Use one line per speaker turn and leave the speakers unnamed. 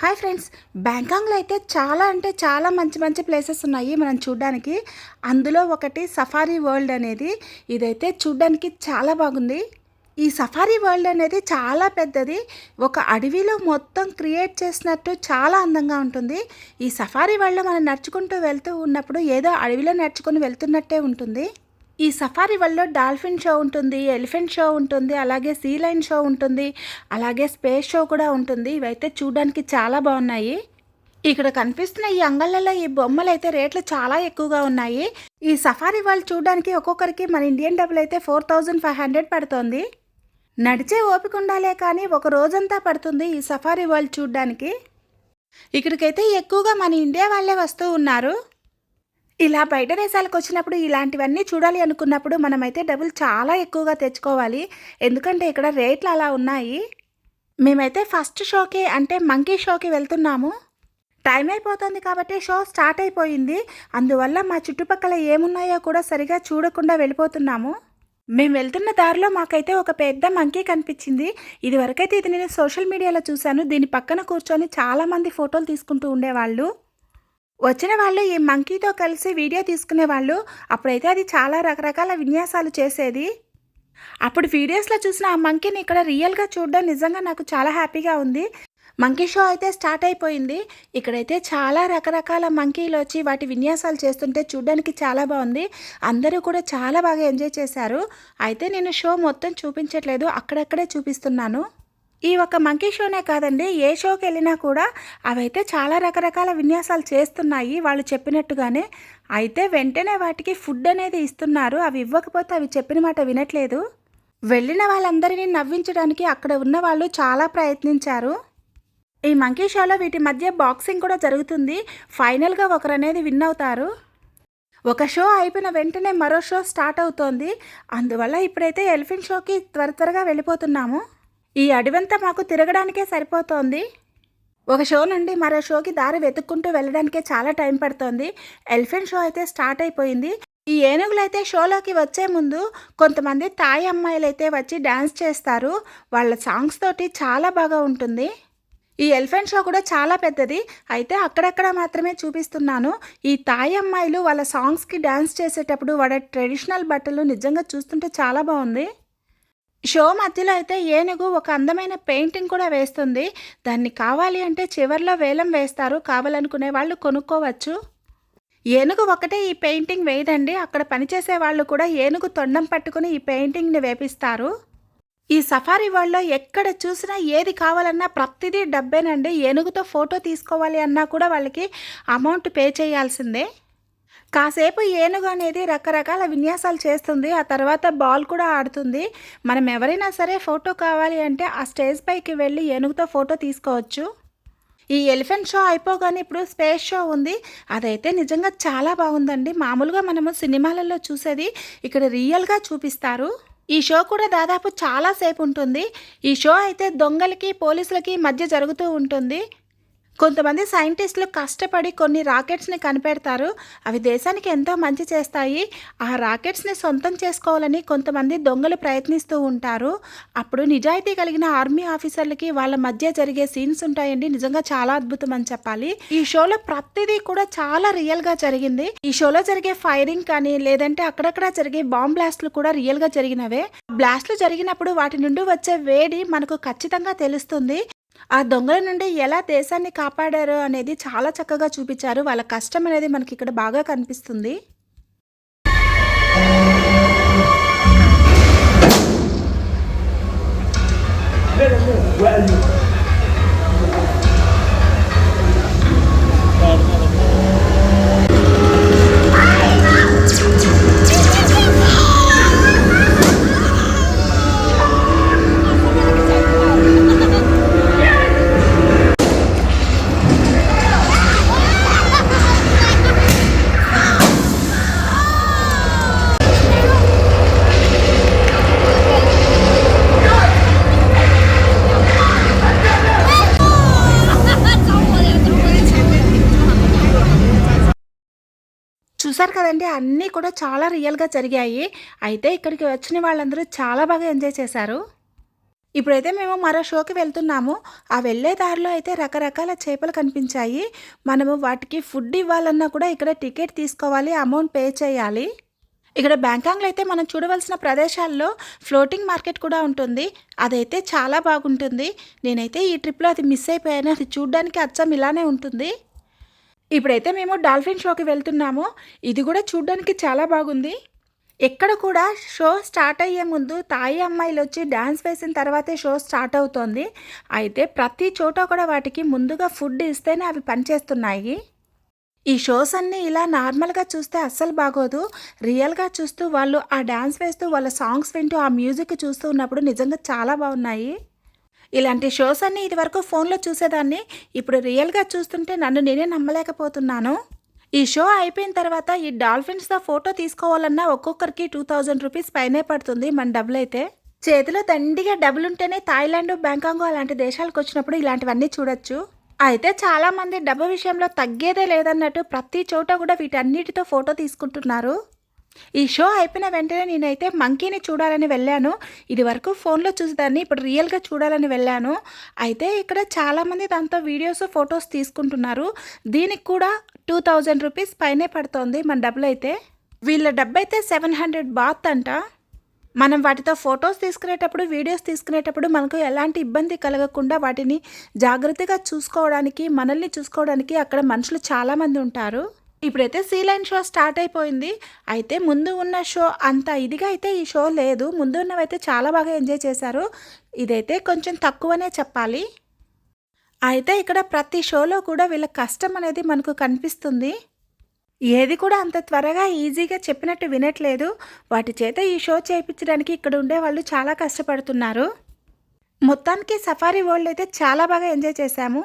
Hi friends. బ్యాంకాంగ్లో అయితే చాలా అంటే చాలా మంచి మంచి ప్లేసెస్ ఉన్నాయి మనం చూడడానికి. అందులో ఒకటి సఫారీ వరల్డ్ అనేది. ఇదైతే చూడడానికి చాలా బాగుంది. ఈ సఫారీ వరల్డ్ అనేది చాలా పెద్దది. ఒక అడవిలో మొత్తం క్రియేట్ చేసినట్టు చాలా అందంగా ఉంటుంది. ఈ సఫారీ వరల్డ్లో మనం నడుచుకుంటూ వెళ్తూ ఉన్నప్పుడు ఏదో అడవిలో నడుచుకొని వెళ్తున్నట్టే ఉంటుంది. ఈ సఫారీ వల్ల డాల్ఫిన్ షో ఉంటుంది ఎలిఫెంట్ షో ఉంటుంది అలాగే సీ లైన్ షో ఉంటుంది అలాగే స్పేస్ షో కూడా ఉంటుంది. ఇవైతే చూడడానికి చాలా బాగున్నాయి. ఇక్కడ కనిపిస్తున్న ఈ అంగళ్ళలో ఈ బొమ్మలు అయితే రేట్లు చాలా ఎక్కువగా ఉన్నాయి. ఈ సఫారీ వరల్డ్ చూడడానికి ఒక్కొక్కరికి మన ఇండియన్ డబ్బులు అయితే ఫోర్ థౌజండ్ ఫైవ్ హండ్రెడ్ పడుతోంది. నడిచే ఓపిక ఉండాలే కానీ ఒక రోజంతా పడుతుంది ఈ సఫారీ వరల్డ్ చూడడానికి. ఇక్కడికైతే ఎక్కువగా మన ఇండియా వాళ్ళే వస్తూ ఉన్నారు. ఇలా బయట దేశాలకు వచ్చినప్పుడు ఇలాంటివన్నీ చూడాలి అనుకున్నప్పుడు మనమైతే డబ్బులు చాలా ఎక్కువగా తెచ్చుకోవాలి. ఎందుకంటే ఇక్కడ రేట్లు అలా ఉన్నాయి. మేమైతే ఫస్ట్ షోకి అంటే మంకీ షోకి వెళ్తున్నాము. టైం అయిపోతుంది కాబట్టి షో స్టార్ట్ అయిపోయింది. అందువల్ల మా చుట్టుపక్కల ఏమున్నాయో కూడా సరిగా చూడకుండా వెళ్ళిపోతున్నాము. మేము వెళ్తున్న దారిలో మాకైతే ఒక పెద్ద మంకీ కనిపించింది. ఇది వరకైతే ఇది నేను సోషల్ మీడియాలో చూశాను. దీని పక్కన కూర్చొని చాలామంది ఫోటోలు తీసుకుంటూ ఉండేవాళ్ళు. వచ్చిన వాళ్ళు ఈ మంకీతో కలిసి వీడియో తీసుకునే వాళ్ళు అప్పుడైతే అది చాలా రకరకాల విన్యాసాలు చేసేది. అప్పుడు వీడియోస్లో చూసిన ఆ మంకీని ఇక్కడ రియల్గా చూడడం నిజంగా నాకు చాలా హ్యాపీగా ఉంది. మంకీ షో అయితే స్టార్ట్ అయిపోయింది. ఇక్కడైతే చాలా రకరకాల మంకీలు వచ్చి వాటి విన్యాసాలు చేస్తుంటే చూడడానికి చాలా బాగుంది. అందరూ కూడా చాలా బాగా ఎంజాయ్ చేశారు. అయితే నేను షో మొత్తం చూపించట్లేదు అక్కడక్కడే చూపిస్తున్నాను. ఈ ఒక్క మంకీ షోనే కాదండి ఏ షోకి వెళ్ళినా కూడా అవైతే చాలా రకరకాల విన్యాసాలు చేస్తున్నాయి. వాళ్ళు చెప్పినట్టుగానే అయితే వెంటనే వాటికి ఫుడ్ అనేది ఇస్తున్నారు. అవి ఇవ్వకపోతే అవి చెప్పిన మాట వినట్లేదు. వెళ్ళిన వాళ్ళందరినీ నవ్వించడానికి అక్కడ ఉన్న వాళ్ళు చాలా ప్రయత్నించారు. ఈ మంకీ షోలో వీటి మధ్య బాక్సింగ్ కూడా జరుగుతుంది. ఫైనల్గా ఒకరు అనేది విన్ అవుతారు. ఒక షో అయిపోయిన వెంటనే మరో షో స్టార్ట్ అవుతోంది. అందువల్ల ఇప్పుడైతే ఎలిఫెంట్ షోకి త్వర త్వరగా వెళ్ళిపోతున్నాము. ఈ అడవంతా మాకు తిరగడానికే సరిపోతోంది. ఒక షో నుండి మరో షోకి దారి వెతుక్కుంటూ వెళ్ళడానికే చాలా టైం పడుతోంది. ఎలిఫెంట్ షో అయితే స్టార్ట్ అయిపోయింది. ఈ ఏనుగులు అయితే షోలోకి వచ్చే ముందు కొంతమంది తాయి అమ్మాయిలు అయితే వచ్చి డ్యాన్స్ చేస్తారు. వాళ్ళ సాంగ్స్ తోటి చాలా బాగా ఉంటుంది. ఈ ఎలిఫెంట్ షో కూడా చాలా పెద్దది. అయితే అక్కడక్కడ మాత్రమే చూపిస్తున్నాను. ఈ తాయి అమ్మాయిలు వాళ్ళ సాంగ్స్కి డ్యాన్స్ చేసేటప్పుడు వాళ్ళ ట్రెడిషనల్ బట్టలు నిజంగా చూస్తుంటే చాలా బాగుంది. షో మధ్యలో అయితే ఏనుగు ఒక అందమైన పెయింటింగ్ కూడా వేస్తుంది. దాన్ని కావాలి అంటే చివర్లో వేలం వేస్తారు. కావాలనుకునే వాళ్ళు కొనుక్కోవచ్చు. ఏనుగు ఒకటే ఈ పెయింటింగ్ వేయదండి. అక్కడ పనిచేసే వాళ్ళు కూడా ఏనుగు తొండం పట్టుకుని ఈ పెయింటింగ్ని వేపిస్తారు. ఈ సఫారీ వరల్డ్లో ఎక్కడ చూసినా ఏది కావాలన్నా ప్రతిదీ డబ్బేనండి. ఏనుగుతో ఫోటో తీసుకోవాలి అన్నా కూడా వాళ్ళకి అమౌంట్ పే చేయాల్సిందే. కాసేపు ఏనుగు అనేది రకరకాల విన్యాసాలు చేస్తుంది. ఆ తర్వాత బాల్ కూడా ఆడుతుంది. మనం ఎవరైనా సరే ఫోటో కావాలి అంటే ఆ స్టేజ్ పైకి వెళ్ళి ఏనుగుతో ఫోటో తీసుకోవచ్చు. ఈ ఎలిఫెంట్ షో అయిపోగానే ఇప్పుడు స్పేస్ షో ఉంది. అదైతే నిజంగా చాలా బాగుందండి. మామూలుగా మనము సినిమాలలో చూసేది ఇక్కడ రియల్గా చూపిస్తారు. ఈ షో కూడా దాదాపు చాలా సేపు ఉంటుంది. ఈ షో అయితే దొంగలకి పోలీసులకి మధ్య జరుగుతూ ఉంటుంది. కొంతమంది సైంటిస్టులు కష్టపడి కొన్ని రాకెట్స్ని కనిపెడతారు. అవి దేశానికి ఎంతో మంచి చేస్తాయి. ఆ రాకెట్స్ని సొంతం చేసుకోవాలని కొంతమంది దొంగలు ప్రయత్నిస్తూ ఉంటారు. అప్పుడు నిజాయితీ కలిగిన ఆర్మీ ఆఫీసర్లకి వాళ్ళ మధ్య జరిగే సీన్స్ ఉంటాయండి. నిజంగా చాలా అద్భుతం అని చెప్పాలి. ఈ షోలో ప్రతిదీ కూడా చాలా రియల్గా జరిగింది. ఈ షోలో జరిగే ఫైరింగ్ కానీ లేదంటే అక్కడక్కడ జరిగే బాంబ్ బ్లాస్ట్లు కూడా రియల్గా జరిగినవే. బ్లాస్ట్లు జరిగినప్పుడు వాటి నుండి వచ్చే వేడి మనకు ఖచ్చితంగా తెలుస్తుంది. ఆ దొంగల నుండి ఎలా దేశాన్ని కాపాడారు అనేది చాలా చక్కగా చూపించారు. వాళ్ళ కష్టం అనేది మనకి ఇక్కడ బాగా కనిపిస్తుంది. చూసారు కదండి అన్నీ కూడా చాలా రియల్గా జరిగాయి. అయితే ఇక్కడికి వచ్చిన వాళ్ళందరూ చాలా బాగా ఎంజాయ్ చేశారు. ఇప్పుడైతే మేము మరో షోకి వెళ్తున్నాము. ఆ వెళ్ళే దారిలో అయితే రకరకాల చేపలు కనిపించాయి. మనము వాటికి ఫుడ్ ఇవ్వాలన్నా కూడా ఇక్కడ టికెట్ తీసుకోవాలి అమౌంట్ పే చేయాలి. ఇక్కడ బ్యాంకాంగ్లో అయితే మనం చూడవలసిన ప్రదేశాల్లో ఫ్లోటింగ్ మార్కెట్ కూడా ఉంటుంది. అదైతే చాలా బాగుంటుంది. నేనైతే ఈ ట్రిప్లో అది మిస్ అయిపోయాను. అది చూడడానికి అచ్చం ఇలానే ఉంటుంది. ఇప్పుడైతే మేము డాల్ఫిన్ షోకి వెళ్తున్నాము. ఇది కూడా చూడడానికి చాలా బాగుంది. ఎక్కడ కూడా షో స్టార్ట్ అయ్యే ముందు తాయి అమ్మాయిలు వచ్చి డ్యాన్స్ వేసిన తర్వాతే షో స్టార్ట్ అవుతోంది. అయితే ప్రతి చోట కూడా వాటికి ముందుగా ఫుడ్ ఇస్తేనే అవి పనిచేస్తున్నాయి. ఈ షోస్ అన్నీ ఇలా నార్మల్గా చూస్తే అస్సలు బాగోదు. రియల్గా చూస్తూ వాళ్ళు ఆ డ్యాన్స్ వేస్తూ వాళ్ళ సాంగ్స్ వింటూ ఆ మ్యూజిక్ చూస్తూ ఉన్నప్పుడు నిజంగా చాలా బాగున్నాయి. ఇలాంటి షోస్ అన్నీ ఇదివరకు ఫోన్లో చూసేదాన్ని. ఇప్పుడు రియల్గా చూస్తుంటే నన్ను నేనే నమ్మలేకపోతున్నాను. ఈ షో అయిపోయిన తర్వాత ఈ డాల్ఫిన్స్తో ఫోటో తీసుకోవాలన్నా ఒక్కొక్కరికి టూ థౌజండ్ రూపీస్ పైనే పడుతుంది మన డబ్బులు అయితే. చేతిలో దండిగా డబ్బులు ఉంటేనే థాయిలాండ్ బ్యాంకాంగ్ అలాంటి దేశాలకు వచ్చినప్పుడు ఇలాంటివన్నీ చూడొచ్చు. అయితే చాలామంది డబ్బు విషయంలో తగ్గేదే లేదన్నట్టు ప్రతి చోట కూడా వీటన్నిటితో ఫోటో తీసుకుంటున్నారు. ఈ షో అయిపోయిన వెంటనే నేనైతే మంకీని చూడాలని వెళ్ళాను. ఇది వరకు ఫోన్లో చూసేదాన్ని ఇప్పుడు రియల్గా చూడాలని వెళ్ళాను. అయితే ఇక్కడ చాలామంది దాంతో వీడియోస్ ఫొటోస్ తీసుకుంటున్నారు. దీనికి కూడా టూ థౌజండ్ రూపీస్ పైనే పడుతోంది మన డబ్బులు అయితే. వీళ్ళ డబ్బు అయితే సెవెన్ హండ్రెడ్ బాత్ అంట. మనం వాటితో ఫొటోస్ తీసుకునేటప్పుడు వీడియోస్ తీసుకునేటప్పుడు మనకు ఎలాంటి ఇబ్బంది కలగకుండా వాటిని జాగ్రత్తగా చూసుకోవడానికి మనల్ని చూసుకోవడానికి అక్కడ మనుషులు చాలామంది ఉంటారు. ఇప్పుడైతే సీ లైన్ షో స్టార్ట్ అయిపోయింది. అయితే ముందు ఉన్న షో అంత ఇదిగా అయితే ఈ షో లేదు. ముందు ఉన్నవైతే చాలా బాగా ఎంజాయ్ చేశారు. ఇదైతే కొంచెం తక్కువనే చెప్పాలి. అయితే ఇక్కడ ప్రతి షోలో కూడా వీళ్ళ కష్టం అనేది మనకు కనిపిస్తుంది. ఏది కూడా అంత త్వరగా ఈజీగా చెప్పినట్టు వినట్లేదు. వాటి చేత ఈ షో చేయించడానికి ఇక్కడ ఉండే వాళ్ళు చాలా కష్టపడుతున్నారు. మొత్తానికి సఫారీ వరల్డ్ అయితే చాలా బాగా ఎంజాయ్ చేశాము.